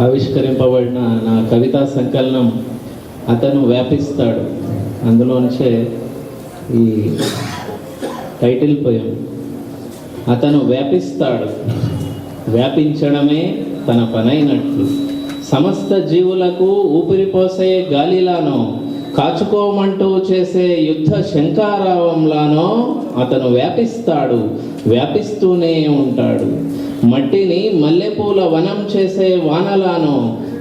ఆవిష్కరింపబడిన నా కవితా సంకలనం అతను వ్యాపిస్తాడు. అందులోంచే ఈ టైటిల్ పోయం. అతను వ్యాపిస్తాడు. వ్యాపించడమే తన పనైనట్లు. సమస్త జీవులకు ఊపిరిపోసే గాలిలానో కాచుకోమంటూ చేసే యుద్ధ శంకారావంలానో అతను వ్యాపిస్తాడు వ్యాపిస్తూనే ఉంటాడు. మట్టిని మల్లెపూల వనం చేసే వానలానో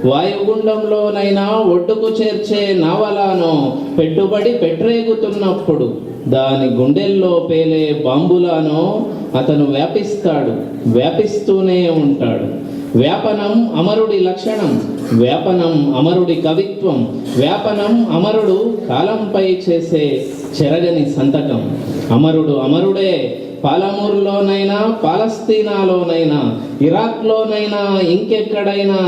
వాయుగుండంలోనైనా ఒడ్డుకు చేర్చే నావలానో పెట్టుబడి పెట్టరేగుతున్నప్పుడు దాని గుండెల్లో పేలే బాంబులానో అతను వ్యాపిస్తాడు వ్యాపిస్తూనే ఉంటాడు. వ్యాపనం అమరుడి లక్షణం వ్యాపనం అమరుడి కవిత్వం వ్యాపనం అమరుడు కాలంపై చేసే చెరగని సంతకం. అమరుడు అమరుడే పాలమూరులోనైనా పాలస్తీనాలోనైనా ఇరాక్లోనైనా ఇంకెక్కడైనా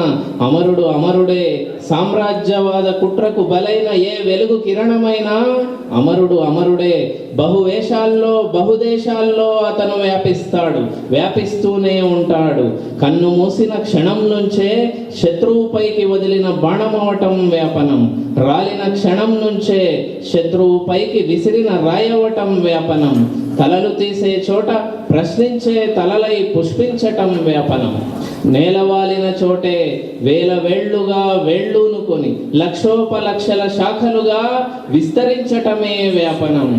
అమరుడు అమరుడే సామ్రాజ్యవాద కుట్రకు బలైన ఏ వెలుగు కిరణమైనా అమరుడు అమరుడే. బహువేషాల్లో బహుదేశాల్లో అతను వ్యాపిస్తాడు వ్యాపిస్తూనే ఉంటాడు. కన్ను మూసిన క్షణం నుంచే శత్రువుపైకి వదిలిన బాణమవటం వ్యాపనం. రాలిన క్షణం నుంచే శత్రువుపైకి విసిరిన రాయవటం వ్యాపనం. తలలు తీసే చోట ప్రశ్నించే తలలై పుష్పించటం వ్యాపనం. నేలవాలిన చోటే వేల వేళ్ళుగా వేళ్ళూనుకొని లక్షోపలక్షల శాఖలుగా విస్తరించటమే వ్యాపనం.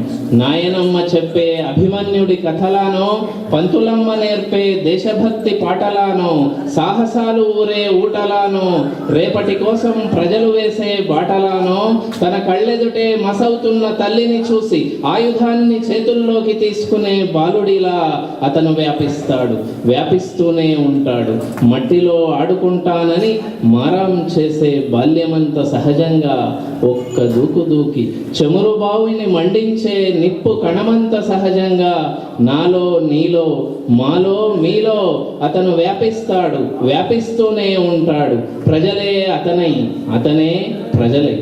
నాయనమ్మ చెప్పే అభిమన్యుడి కథలానో పంతులమ్మ నేర్పే దేశభక్తి పాటలానో సాహసాలు ఊరే ఊటలానో రేపటి కోసం ప్రజలు వేసే బాటలానో తన కళ్ళెదుటే మసవుతున్న తల్లిని చూసి ఆయుధాన్ని చేతుల్లోకి తీసుకునే బాలుడిలా అతను వ్యాపిస్తాడు వ్యాపిస్తూనే ఉంటాడు. మట్టిలో ఆడుకుంటానని మారం చేసే బాల్యం బాల్యమంత సహజంగా ఒక్క దూకు దూకి చెమురు బావిని మండించే నిప్పు కణమంత సహజంగా నాలో నీలో మాలో మీలో అతను వ్యాపిస్తాడు వ్యాపిస్తూనే ఉంటాడు. ప్రజలే అతనై అతనే ప్రజలే.